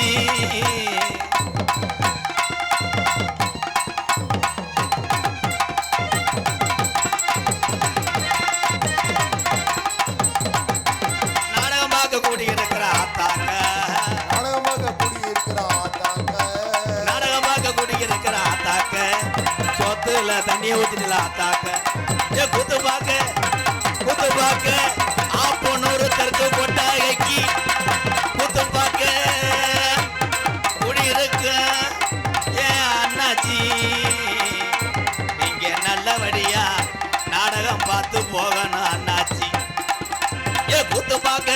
அண்ணாச்சி கூத்து போகணும் அண்ணாச்சி ஏ கூத்து பார்க்க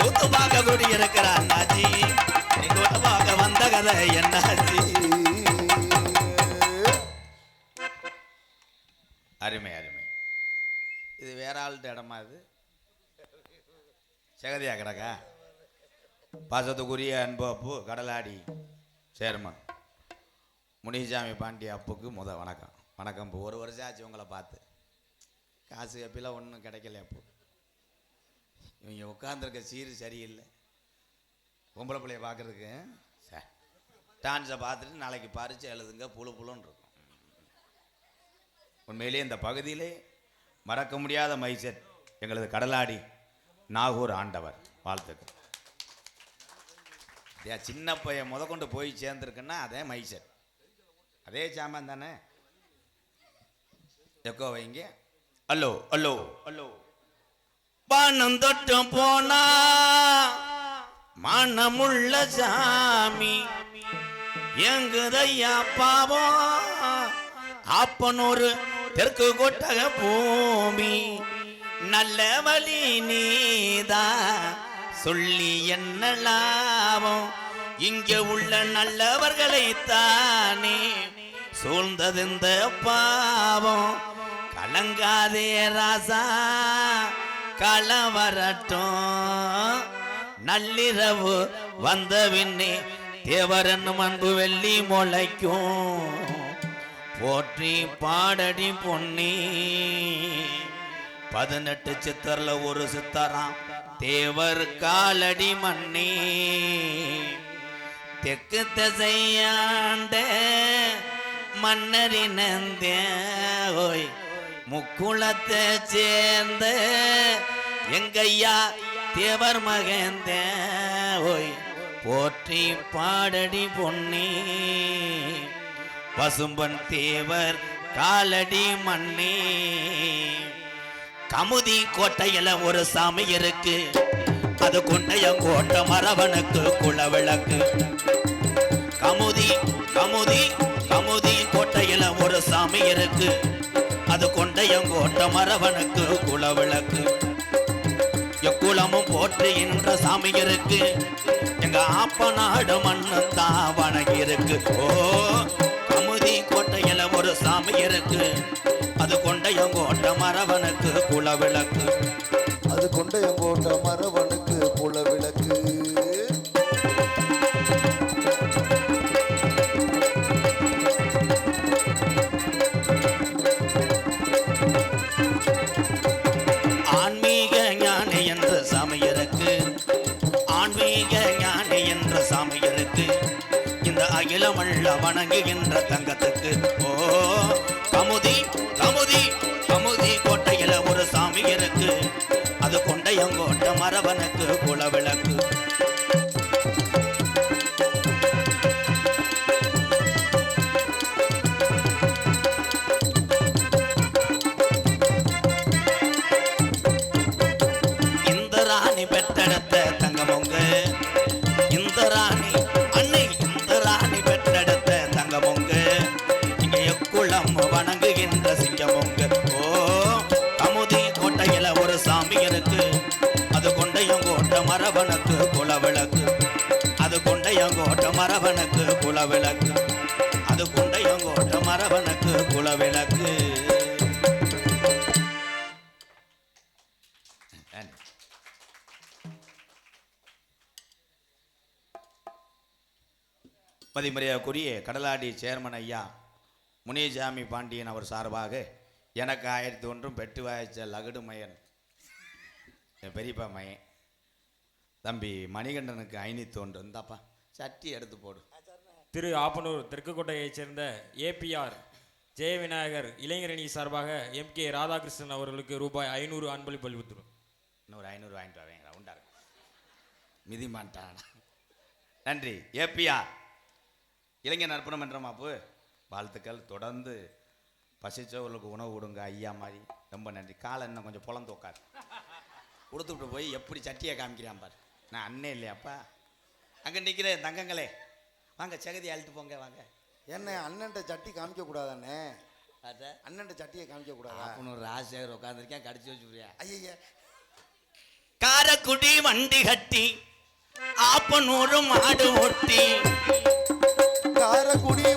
கூத்து பார்க்க கூடி இருக்கிற அண்ணாச்சி நீ குத்து பார்க்க வந்த கதை என்னாச்சி? அருமை அருமை. இது வேற ஆள்கிட்ட இடமா இது? செகதியா கிடக்கா? பாசத்துக்குரிய அன்பு அப்பு கடலாடி சேர்மன். முனிசாமி பாண்டி அப்புக்கு முத வணக்கம். வணக்கம் ஒரு வருஷம் ஆச்சு உங்களை பார்த்து. காசு எப்பெல்லாம் ஒன்றும் கிடைக்கல அப்போ. இவங்க உட்காந்துருக்க சீர் சரியில்லை. பொம்பளை பிள்ளைய பார்க்குறதுக்கு சார் டான்ஸை பார்த்துட்டு நாளைக்கு பறிச்சு எழுதுங்க புழு புழுன்னு இருக்கும். உண்மையிலே இந்த பகுதியிலே மறக்க முடியாத மைசெட் எங்களது கடலாடி நாகூர் ஆண்டவர். வாழ்த்துக்கள். சின்ன பையன் முத கொண்டு போய் சேர்ந்துருக்குன்னா அதே மைசெட் அதே சாமான் தானே? எக்கோ வைங்க. ஹலோ ஹலோ ஹலோ பானம் தொட்டும் போனா மனமுள்ள சாமி. எங்குதையா பாவம் அப்பனூர் தெற்கு கொட்டக பூமி. நல்ல வழி நீதா. சொல்லி என்ன லாபம்? இங்கே உள்ள நல்லவர்களை தானே சூழ்ந்தது இந்த பாவம். கலங்காதே ராசா. களவரட்டும். நள்ளிரவு வந்த விண்ணே தேவரன் அன்பு வெள்ளி முளைக்கும். போற்றி பாடடி பொன்னி. பதினெட்டு சித்தர்ல ஒரு சித்தராம். தேவர் காலடி மண்ணி தெற்கு திசையாண்ட மன்னரின் ஓய் முக்குளத்தை சேர்ந்த எங்கையா தேவர் மகந்த? ஓய் போற்றி பாடடி பொன்னி. பசும்பன் தேவர் காலடி மண்ணே கமுதி கோட்டையில ஒரு சாமி இருக்கு. அது கொண்டையம் கோட்டை மரவனுக்கு குலவிளக்கு. கமுதி கமுதி கமுதி கோட்டையில ஒரு சாமி இருக்கு. அது கொண்டையம் கோட்டை மரவனுக்கு குலவிளக்கு. எக்குளமும் போற்றுகின்ற சாமி இருக்கு எங்க ஆப்ப நாடு மண்ணு தான் வணங்கி இருக்கு. ஓ அமுதி கோட்டையில ஒரு சாமி இருக்கு. அது கொண்டையங்கோட்ட மரவனுக்கு குலவிளக்கு. வணங்குகின்ற தங்கத்துக்கு. ஓ கமுதி கமுதி கமுதி கோட்டையில ஒரு சாமி இருக்கு. அது கொண்டையங்கோட்ட மரபனுக்கு குலவிளக்கு. குண்டையங்கோட்ட மரபனுக்கு குலவிளக்கு. அது குண்டையங்கோட்ட மரபனுக்கு குலவிளக்கு. மதிமரியாதைக்குரிய கடலாடி சேர்மன் ஐயா முனிசாமி பாண்டியன் அவர் சார்பாக எனக்கு ஆயிரத்தி ஒன்றும் பெட்டு வாய்ச்ச லகுடு மையன். பெரியப்பா மயன். தம்பி மணிகண்டனுக்கு ஐநூற்றி ஒன்று. இருந்தாப்பா சட்டி எடுத்து போடு. திரு ஆப்பனூர் தெற்குக்கோட்டையைச் சேர்ந்த ஏபிஆர் ஜெயவிநாயகர் இளைஞரணி சார்பாக எம் கே ராதாகிருஷ்ணன் அவர்களுக்கு ரூபாய் ஐநூறு அன்பளிப்பு அளித்துள்ளோம் இன்னொரு ஐநூறு வாங்கிட்டு வரேன் ரவுண்டா இருக்கு. மிதி மாட்டானா நன்றி ஏபிஆர் இளைஞர் அர்ப்பணம் என்ற மாப்பு. வாழ்த்துக்கள். தொடர்ந்து பசிச்சவர்களுக்கு உணவு கொடுங்க ஐயா மாதிரி. ரொம்ப நன்றி. காலை இன்னும் கொஞ்சம் புலந்து உட்காரு. கொடுத்துட்டு போய் எப்படி சட்டியை காமிக்கிறான் பாரு. நான் அண்ணே இல்லையாப்பா? அங்கே நிற்கிறேன் தங்கங்களே. வாங்க சகதி அழுத்து போங்க வாங்க. என்ன அண்ணன்ட்ட சட்டி காமிக்க கூடாதானே பார்த்தா அண்ணன்ட்ட சட்டியை காமிக்க கூடாதா? ஆப்பனூர் ராஜசேகர் உட்காந்துருக்கேன் கடிச்சு வச்சுக்கிறியா ஐயா காரக்குடி வண்டி கட்டி ஆப்பனூரு மாடு ஓட்டி. காரக்குடி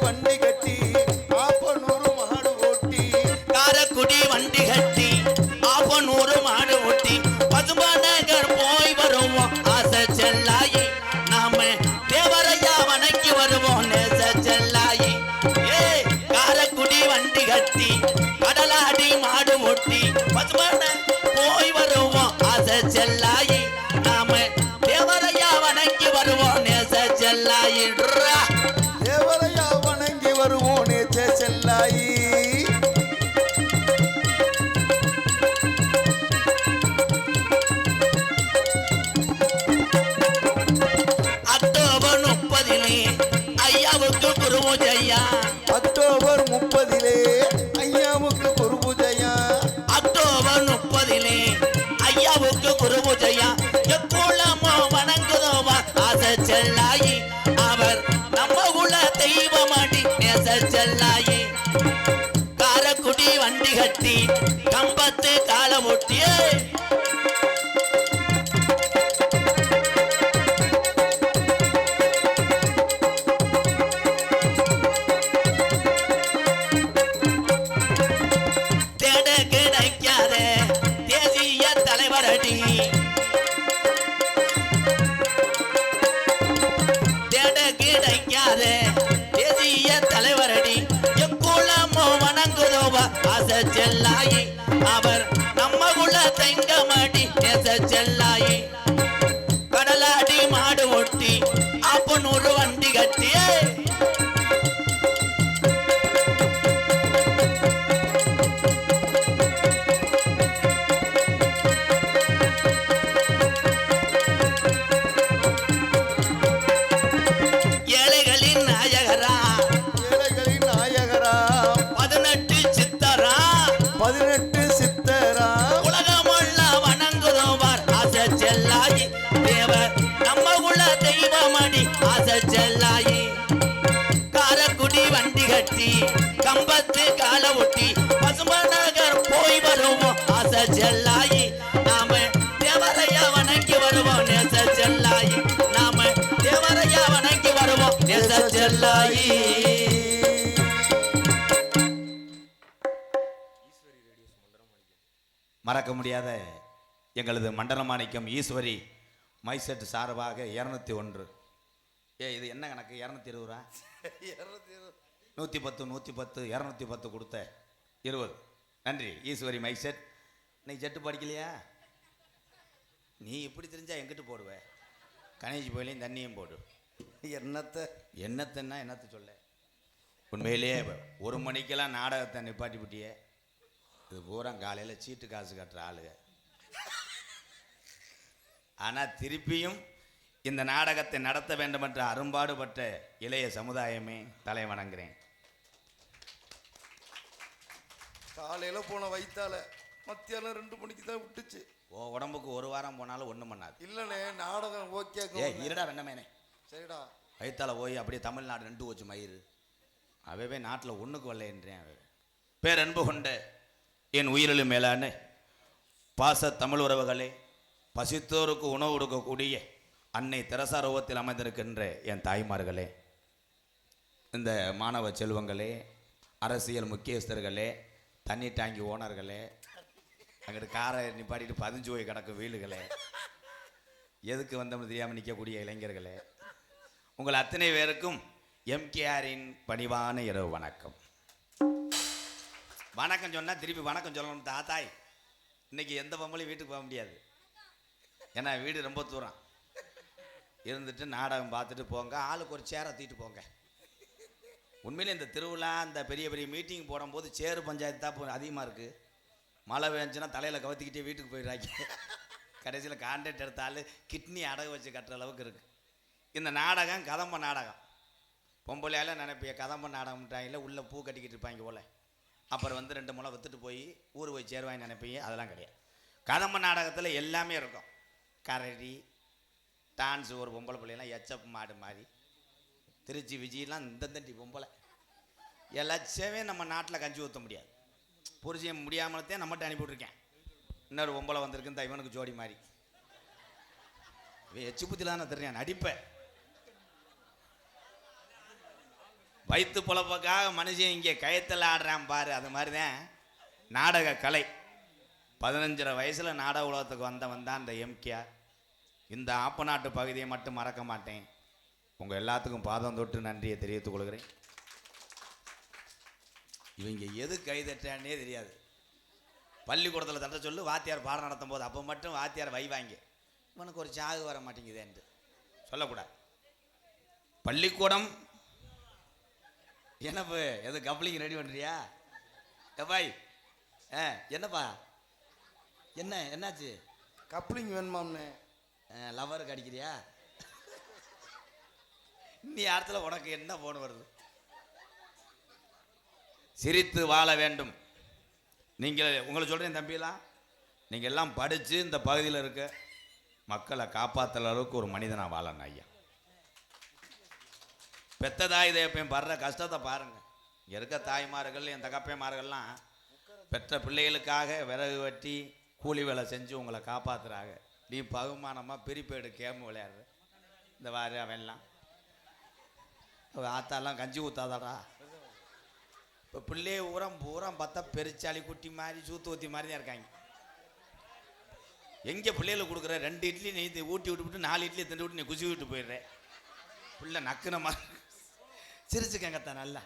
செல்லாயே. காரக்குடி வண்டி கட்டி கம்பத்து கால ஒட்டியே தெங்கமடி நேச செல்லாயி. செல்லாயி. காரக்குடி வண்டி கட்டி கம்பத்து கால ஒட்டி பசும நகர் போய் வருவோம் ஆசை செல்லாயி. நாம தேவரையா வணங்கி வருவோம். நேச செல்லாயி. நாம தேவரையா வணங்கி வருவோம். நேச செல்லாயி. மறக்க முடியாத எங்களது மண்டல மாணிக்கம் ஈஸ்வரி மைசெட் சார்பாக இரநூத்தி ஒன்று. ஏ இது என்ன கணக்கு? இரநூத்தி இருபது. ரூபா நூற்றி பத்து நூற்றி பத்து இரநூத்தி பத்து கொடுத்த. இருபது. நன்றி. ஈஸ்வரி மைசெட் நீ செட்டு படிக்கலையா? நீ இப்படி தெரிஞ்சா எங்கிட்டு போடுவ? கணேஷ் போயிலையும் தண்ணியும் போடு. என்னத்த? என்னத்தன்னா என்னத்த சொல்ல? உண்மையிலேயே ஒரு மணிக்கெல்லாம் நாடகத்தை நிப்பாட்டி விட்டியே இது பூரா காலையில் சீட்டு காசு கட்டுற ஆளுங்க ஆனால் திருப்பியும் இந்த நாடகத்தை நடத்த வேண்டும் என்ற அரும்பாடுபட்ட இளைய சமுதாயமே தலை வணங்குறேன். காலையில போன வயித்தால மத்தியானம் ரெண்டு மணிக்கு தான் விட்டுச்சு. ஓ உடம்புக்கு ஒரு வாரம் போனாலும் ஒன்றும் பண்ணாது. இல்லனே நாடகம் ஓகே ஏ இருடா வெண்ணமேனே. சரிடா. வயித்தால போய் அப்படியே தமிழ்நாடு ரெண்டு வச்சு மயிறு. அவவே நாட்டில் ஒன்றுக்கு வரலைன்றேன் அவ பேரன்பு கொண்ட என் உயிரிலும் மேலான பாச தமிழ் உறவுகளே பசித்தோருக்கு உணவு கொடுக்கக்கூடிய அன்னை தெரசா ரூபத்தில் அமைந்திருக்கின்ற என் தாய்மார்களே இந்த மாணவ செல்வங்களே அரசியல் முக்கியஸ்தர்களே தண்ணி டாங்கி ஓனர்களே அங்கிட்டு காரை நிப்பாட்டிட்டு பதிஞ்சு போய் கிடக்கும் வீடுகளே எதுக்கு வந்தோம்னு தெரியாமல் நிற்கக்கூடிய இளைஞர்களே உங்கள் அத்தனை பேருக்கும் எம்கேஆரின் பணிவான இரவு வணக்கம். வணக்கம் சொன்னால் திருப்பி வணக்கம் சொல்லணும் தாத்தாய். இன்றைக்கி எந்த பொம்பளையும் வீட்டுக்கு போக முடியாது. ஏன்னா வீடு ரொம்ப தூரம். இருந்துட்டு நாடகம் பார்த்துட்டு போங்க ஆளுக்கு ஒரு சேரை தூக்கிட்டு போங்க. உண்மையில் இந்த திருவிழா இந்த பெரிய பெரிய மீட்டிங் போடும்போது சேரு பஞ்சாயத்து தான் அதிகமாக இருக்குது மழை பெஞ்சுன்னா தலையில் கவுத்திக்கிட்டே வீட்டுக்கு போயிடுறாங்க. கடைசியில் கான்ட்ராக்ட் எடுத்தால் கிட்னி அடகு வச்சு கட்டுற அளவுக்கு இருக்குது இந்த நாடகம் கதம்ப நாடகம். பொம்பளையால் நினைப்பிய கதம்ப நாடகம்ட்டாங்கள உள்ளே பூ கட்டிக்கிட்டு இருப்பாங்க போல். அப்புறம் வந்து ரெண்டு முளை வித்துட்டு போய் ஊர் போய் சேருவாங்க நினைப்பீங்க அதெல்லாம் கிடையாது. கதம்ப நாடகத்தில் எல்லாமே இருக்கும். கரடி டான்ஸ் ஒரு பொம்பளை பிள்ளைலாம் எச்சப் மாடு மாதிரி. திருச்சி விஜயெலாம் இந்த தண்டி பொம்பளை. எல்லாச்சவே நம்ம நாட்டில் கஞ்சி ஊற்ற முடியாது. புரிஞ்சிய முடியாமலத்தே நம்மகிட்ட அனுப்பிவிட்ருக்கேன் இன்னொரு பொம்பளை வந்திருக்குன்னு தான் இவனுக்கு ஜோடி மாதிரி. இவன் எச்சு புத்தில தானே தெரியும் நடிப்பேன் வயிற்று பொழப்புக்காக மனுஷன் இங்கே கயத்தில் ஆடுறான் பாரு அது மாதிரி தான் நாடக கலை பதினஞ்சரை வயசில் நாடக உலகத்துக்கு வந்தவன் தான் அந்த எம்கேஆர். இந்த ஆப்ப நாட்டு பகுதியை மட்டும் மறக்க மாட்டேன். உங்கள் எல்லாத்துக்கும் பாதம் தொட்டு நன்றியை தெரிவித்துக் கொள்கிறேன். இவங்க எது கை தட்டானே தெரியாது. பள்ளிக்கூடத்தில் தட்ட சொல்லு வாத்தியார் பாடம் நடத்தும் போது அப்போ மட்டும் வாத்தியார் வைவாங்க இவனுக்கு ஒரு சாகு வர மாட்டேங்குதேன்ட்டு சொல்லக்கூடாது. பள்ளிக்கூடம் என்னப்பு எது கப்ளிங் ரெடி பண்ணுறியா எப்பாய் ஆ என்னப்பா? என்ன என்னாச்சு? கப்ளிங் வேணுமாம்னு. லவருக்கு அடிக்கிறியா? நீ இடத்துல உனக்கு என்ன போன் வருது? சிரித்து வாழ வேண்டும். நீங்கள் உங்களை சொல்கிறேன் தம்பிலாம் நீங்கள் எல்லாம் படித்து இந்த பகுதியில் இருக்க மக்களை காப்பாற்றுற அளவுக்கு ஒரு மனிதனாக வாழணும் ஐயா. பெத்த தாய் தேப்பையும் படுற கஷ்டத்தை பாருங்கள் இங்கே இருக்க தாய்மார்கள் என் தகப்பைமார்கள்லாம் பெற்ற பிள்ளைகளுக்காக விறகு வெட்டி கூலி வேலை செஞ்சு உங்களை காப்பாற்றுறாங்க நீ பகுமானமாக பிரிப்பேடு கேம் விளையாடுற. இந்த வாரு அவன்லாம். ஆத்தாலாம் கஞ்சி ஊத்தாதாடா. இப்போ பிள்ளைய ஊரம் பூரம் பார்த்தா பெருச்சாளி குட்டி மாதிரி சூத்து ஊற்றி மாதிரி தான் இருக்காங்க. எங்கே பிள்ளைகளை கொடுக்குற ரெண்டு இட்லி நீ ஊட்டி விட்டுவிட்டு நாலு இட்லி திண்டு விட்டு நீ குசி விட்டு போயிடுற. பிள்ளை நக்குனமா மாதிரி. சிரிச்சுக்கங்கத்தான் நல்லா.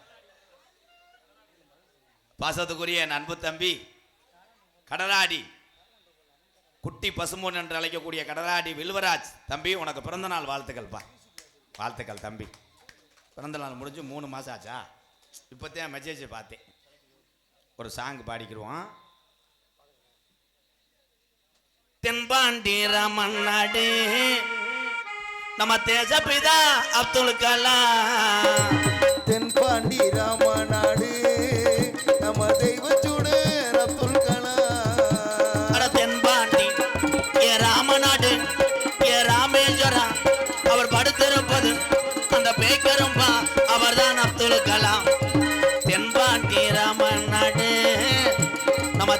பாசத்துக்குரிய என் அன்பு தம்பி கடலாடி குட்டி பசுமோன் என்று அழைக்கக்கூடிய கடலாடி வில்வராஜ் தம்பி உனக்கு பிறந்த நாள் வாழ்த்துக்கள் வாழ்த்துக்கள் தம்பி. பிறந்த நாள் முடிஞ்சு மூணு மாதம் ஆச்சா? இப்போத்தான் மெசேஜ் பார்த்தேன். ஒரு சாங் பாடிக்கிடுவோம் தென்பாண்டி ராமன் நம்ம தேசபிதா அப்துல் கலாம். தென்பாண்டி ராமநாடு.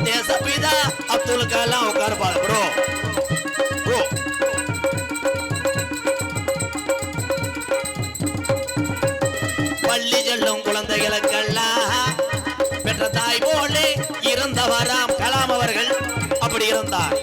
தேசப்பிதா அப்துல் கலாம் உட்காருப்பாரு ப்ரோ ப்ரோ பள்ளி செல்லும் குழந்தைகளுக்கெல்லாம் பெற்ற தாய் போலே இருந்தவராம் கலாம் அவர்கள் அப்படி இருந்தார்.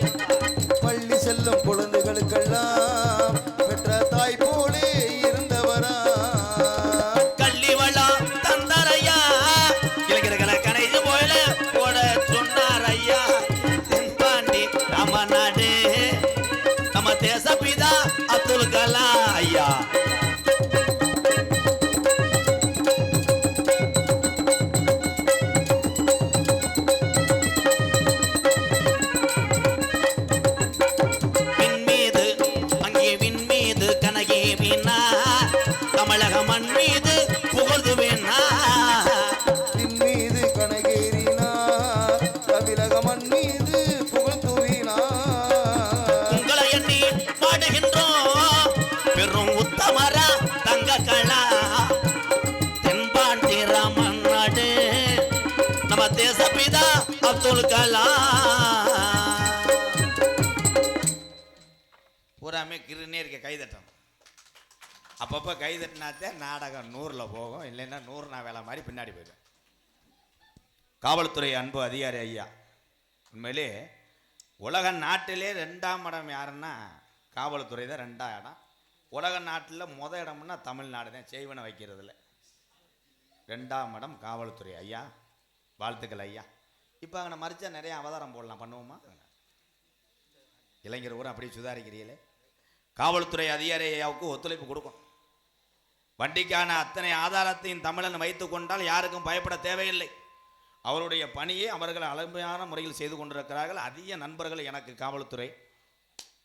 அப்பப்போ கைதட்டினாத்தே நாடகம் நூறில் போகும். இல்லைன்னா நூறு நான் வேலை மாதிரி பின்னாடி போயிடும் காவல்துறை அன்பு அதிகாரி ஐயா உண்மையிலே உலக நாட்டிலே ரெண்டாம் இடம் யாருன்னா காவல்துறை தான் ரெண்டாம் இடம். உலக நாட்டில் முத இடம்னா தமிழ்நாடு தான் செய்வனை வைக்கிறதுல. ரெண்டாம் இடம் காவல்துறை ஐயா வாழ்த்துக்கள் ஐயா. இப்போ அங்கே மறிச்சா நிறைய அவதாரம் போடலாம் பண்ணுவோமா? இளைஞர் கூட அப்படியே சுதாரிக்கிறீங்களே. காவல்துறை அதிகாரி ஐயாவுக்கு ஒத்துழைப்பு கொடுக்கும் வண்டிக்கான அத்தனை ஆதாரத்தையும் தமிழன் வைத்து கொண்டால் யாருக்கும் பயப்பட தேவையில்லை. அவருடைய பணியை அவர்கள் அழமையான முறையில் செய்து கொண்டிருக்கிறார்கள். அதிக நண்பர்கள் எனக்கு காவல்துறை.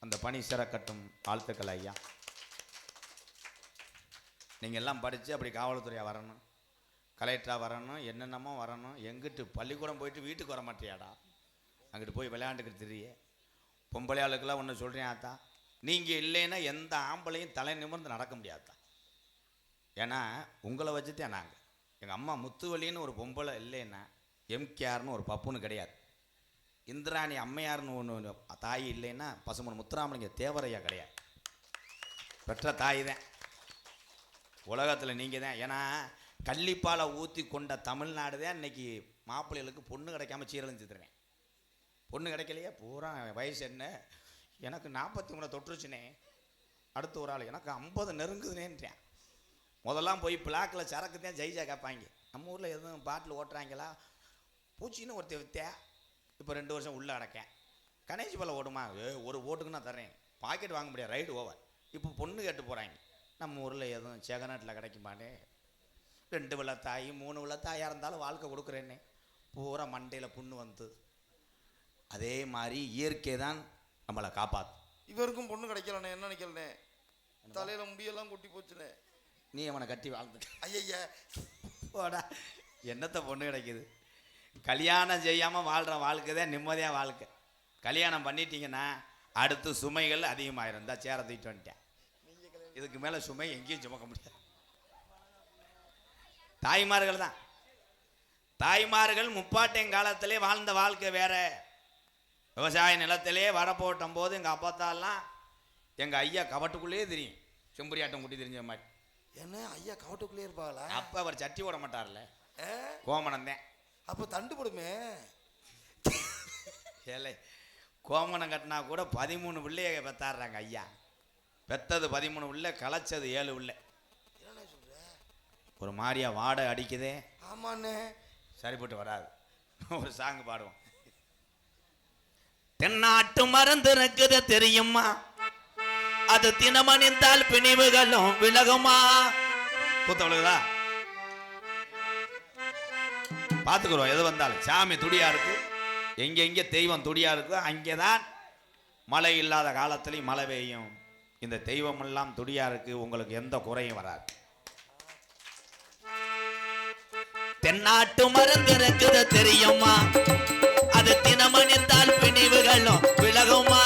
அந்த பணி சிறக்கட்டும். வாழ்த்துக்கள் ஐயா. நீங்கள் எல்லாம் படித்து அப்படி காவல்துறையாக வரணும். கலெக்டராக வரணும். என்னென்னமோ வரணும். எங்கிட்டு பள்ளிக்கூடம் போயிட்டு வீட்டுக்கு வர மாட்டியாடா? அங்கிட்டு போய் விளையாண்டுக்கிட்டு தெரிய. பொம்பளை ஆளுக்கெல்லாம் ஒன்று சொல்கிறேன் ஆத்தா. நீங்கள் இல்லைன்னா எந்த ஆம்பளையும் தலை நிமிர்ந்து நடக்க முடியாதா? ஏன்னா உங்களை வச்சுதான் நாங்கள் எங்கள் அம்மா முத்துவலின்னு ஒரு பொம்பளை இல்லைன்னா எம்கேஆர்னு ஒரு பப்புன்னு கிடையாது. இந்திராணி அம்மையார்னு ஒன்று தாய் இல்லைன்னா பசுமன் முத்துராமலிங்க தேவரையா கிடையாது. பெற்ற தாய் தான். உலகத்தில் நீங்கள் தான். ஏன்னா கள்ளிப்பாலை ஊற்றி கொண்ட தமிழ்நாடு தான் இன்னைக்கு மாப்பிள்ளைகளுக்கு பொண்ணு கிடைக்காம சீரழிஞ்சுதுறேன் பொண்ணு கிடைக்கலையே? பூரா வயசு என்ன? எனக்கு நாற்பத்தி மூணு தொற்றுச்சுனே. அடுத்த ஒரு ஆள் எனக்கு ஐம்பது நெருங்குதுனேன்றேன் முதல்லாம் போய் பிளாக்கில் சரக்கு தான் ஜெயிச்சா கேட்பாங்க. நம்ம ஊரில் எதுவும் பாட்டில் ஓட்டுறாங்களா? பூச்சின்னு ஒருத்தர் வித்தே இப்போ ரெண்டு வருஷம் உள்ளே அடக்கேன். கணேஷ் பல ஓடுமா? ஏ ஒரு ஓட்டுக்கு நான் தரேன் பாக்கெட் வாங்க முடியாது ரைடு ஓவர். இப்போ பொண்ணு கேட்டு போகிறாங்க நம்ம ஊரில் எதுவும் செகநாட்டில் கிடைக்குமானே ரெண்டு விளத்தாய் மூணு விளத்தாயாக இருந்தாலும் வாழ்க்கை கொடுக்குறேன்னே. பூரா மண்டையில் புண்ணு வந்து. அதே மாதிரி இயற்கை தான் நம்மளை காப்பாற்று இவருக்கும் பொண்ணு கிடைக்கலண்ணே என்ன நினைக்கலண்ணே? தலையில முடியெல்லாம் கொட்டி போச்சுண்ணே. நீ அவனை கட்டி வாழ்ந்துட்ட. ஐயய்யா. போடா. என்னத்த பொண்ணு கிடைக்குது? கல்யாணம் செய்யாமல் வாழ்கிற வாழ்க்கை தான் நிம்மதியாக வாழ்க்கை. கல்யாணம் பண்ணிட்டீங்கன்னா அடுத்து சுமைகள் அதிகமாயிரும். இந்த சேர தூக்கிட்டு வந்துட்டேன். இதுக்கு மேலே சுமை எங்கேயும் சுமக்க முடியாது. தாய்மார்கள் தான். தாய்மார்கள் முப்பாட்டையும் காலத்திலே வாழ்ந்த வாழ்க்கை வேற. விவசாய நிலத்திலே வரப்போட்டும் போது எங்கள் அப்பத்தாலாம் எங்கள் ஐயா கவட்டுக்குள்ளேயே தெரியும். செம்பரியாட்டம் குட்டி தெரிஞ்ச மாதிரி. என்ன ஐயா கவட்டுக்குள்ளே இருப்பாங்களா அப்போ அவர் சட்டி போட மாட்டார்ல? கோமணம் தான் அப்போ தண்டு போடுமே. ஏலே கோமணம் கட்டினா கூட பதிமூணு பிள்ளைய பெத்தாடுறாங்க ஐயா. பெத்தது பதிமூணு பிள்ளை கலைச்சது ஏழு சொல்ற? ஒரு மாதிரியா வாடை அடிக்குதே. ஆமாண்ணே. சரிப்பட்டு வராது. ஒரு சாங் பாடுவோம். தென்னாட்டு மருந்து இருக்குது தெரியுமா? அது தினமணிந்தால் பிணிவுகளும் விலகுமா? புத்தவளுக்குதா பார்த்துக்குறோம் எது வந்தாலும். சாமி துடியா இருக்கு. எங்க எங்க தெய்வம் துடியா இருக்கோ அங்கேதான் மழை இல்லாத காலத்துலயும் மழை பெய்யும். இந்த தெய்வம் எல்லாம் துடியா இருக்கு உங்களுக்கு எந்த குறையும் வராது. தென்னாட்டு மருந்து இருக்குது தெரியுமா? அது தினமணிந்தால் பிணிவுகளும் விலகுமா?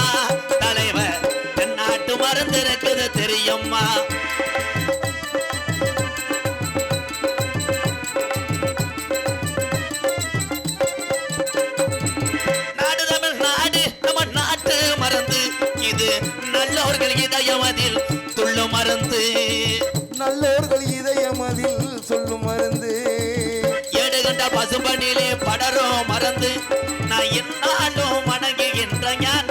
மருந்து இருக்குது தெரியுமா நாடு தமிழ் நாடு நம்ம நாட்டு மருந்து. இது நல்லோர்கள் இதயம் அதில் துள்ளு மருந்து. நல்லோர்கள் இதயம் அதில் சொல்லும் மருந்து. ஏடுகண்ட பசும்பனிலே படரும் மறந்து நான் என்னாலும் வணங்குகின்ற ஞான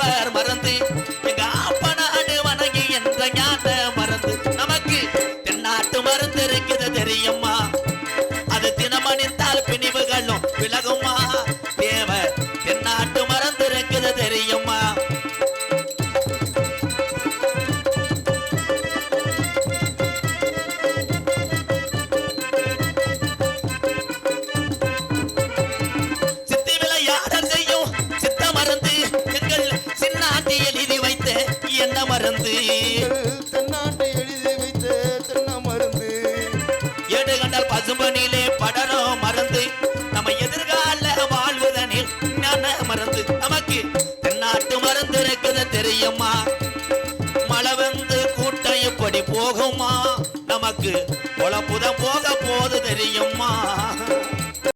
போற்றுகின்ற தெரியுமா? நமக்கு பொழப்புத போக போது தெரியுமா?